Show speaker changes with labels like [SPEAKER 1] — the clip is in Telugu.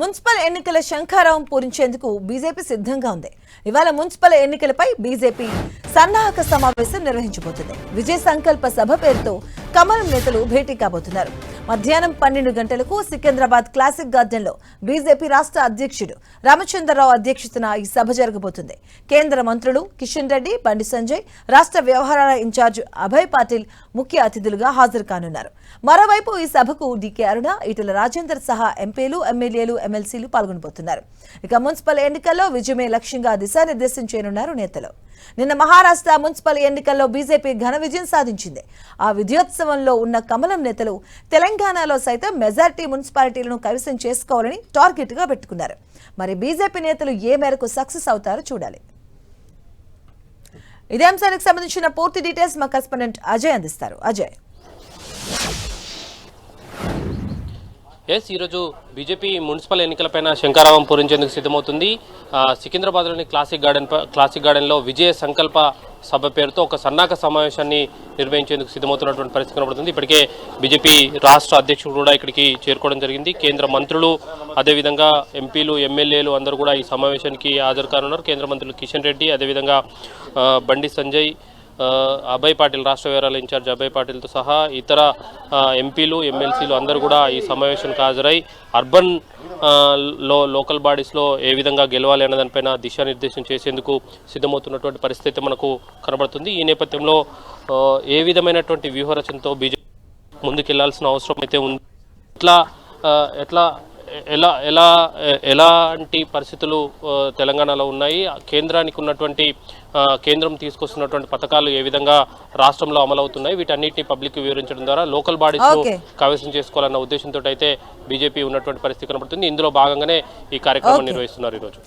[SPEAKER 1] మున్సిపల్ ఎన్నికల శంఖారావం పూరించేందుకు బీజేపీ సిద్ధంగా ఉంది. ఇవాళ మున్సిపల్ ఎన్నికలపై బీజేపీ సన్నాహక సమావేశం నిర్వహించబోతుంది. విజయ సంకల్ప సభ పేరుతో కమలం నేతలు భేటీ కాబోతున్నారు. మధ్యాహ్నం పన్నెండు గంటలకు సికింద్రాబాద్ క్లాసిక్ గార్డెన్లో బీజేపీ రాష్ట్ర అధ్యక్షుడు రామచంద్రరావు అధ్యక్షతన ఈ సభ జరగబోతుంది. కేంద్ర మంత్రులు కిషన్ రెడ్డి బండి సంజయ్ రాష్ట్ర వ్యవహారాల ఇన్ఛార్జ్ అభయ్ పాటిల్ ముఖ్య అతిథులుగా హాజరు కానున్నారు. మరోవైపు ఈ సభకు డీకే అరుణ ఈటల రాజేందర్ సహా ఎంపీలు ఎమ్మెల్యేలు ఎమ్మెల్సీలు పాల్గొనబోతున్నారు. ఇక మున్సిపల్ ఎన్నికల్లో విజయమే లక్ష్యంగా దిశానిర్దేశం చేయనున్నారు నేతలు. నిన్న మహారాష్ట్ర మున్సిపల్ ఎన్నికల్లో బీజేపీ ఘన విజయం సాధించింది. ఆ విజయోత్సవంలో ఉన్న కమలం నేతలు తెలంగాణ తెలంగాణలో సైతం మెజార్టీ మున్సిపాలిటీలను కైవసం చేసుకోవాలని టార్గెట్గా పెట్టుకున్నారు. మరి బీజేపీ నేతలు ఏ మేరకు సక్సెస్ అవుతారో చూడాలి. ఇదే అంశానికి సంబంధించిన పూర్తి డీటెయిల్స్ మా కరెస్పాండెంట్ అజయ్ అందిస్తారు. అజయ్.
[SPEAKER 2] ఎస్ ఈరోజు బీజేపీ మున్సిపల్ ఎన్నికలపైన శంకారావం పూరించేందుకు సిద్ధమవుతుంది. సికింద్రాబాద్లోని క్లాసిక్ గార్డెన్ క్లాసిక్ గార్డెన్లో విజయ సంకల్ప సభ పేరుతో ఒక సన్నాహక సమావేశాన్ని నిర్వహించేందుకు సిద్ధమవుతున్నటువంటి పరిస్థితి కనబడుతుంది. ఇప్పటికే బీజేపీ రాష్ట్ర అధ్యక్షుడు కూడా ఇక్కడికి చేరుకోవడం జరిగింది. కేంద్ర మంత్రులు అదేవిధంగా ఎంపీలు ఎమ్మెల్యేలు అందరూ కూడా ఈ సమావేశానికి హాజరు కానున్నారు. కేంద్ర మంత్రులు కిషన్ రెడ్డి అదేవిధంగా బండి సంజయ్ అభయ్ పాటిల్ రాష్ట్ర వివరాల ఇన్ఛార్జ్ అభయ్ పాటిల్తో సహా ఇతర ఎంపీలు ఎమ్మెల్సీలు అందరూ కూడా ఈ సమావేశానికి హాజరై అర్బన్లో లోకల్ బాడీస్లో ఏ విధంగా గెలవాలి అన్న దానిపైన దిశానిర్దేశం చేసేందుకు సిద్ధమవుతున్నటువంటి పరిస్థితి మనకు కనబడుతుంది. ఈ నేపథ్యంలో ఏ విధమైనటువంటి వ్యూహరచనతో బీజేపీ ముందుకెళ్ళాల్సిన అవసరం అయితే ఉంది? ఎట్లా ఎట్లా ఎలా ఎలా ఎలాంటి పరిస్థితులు తెలంగాణలో ఉన్నాయి కేంద్రానికి ఉన్నటువంటి కేంద్రం తీసుకొస్తున్నటువంటి పథకాలు ఏ విధంగా రాష్ట్రంలో అమలవుతున్నాయి వీటన్నిటిని పబ్లిక్ వివరించడం ద్వారా లోకల్ బాడీస్. కైవసం చేసుకోవాలన్న ఉద్దేశంతో అయితే బీజేపీ ఉన్నటువంటి పరిస్థితి కనబడుతుంది ఇందులో భాగంగానే ఈ కార్యక్రమం. నిర్వహిస్తున్నారు ఈరోజు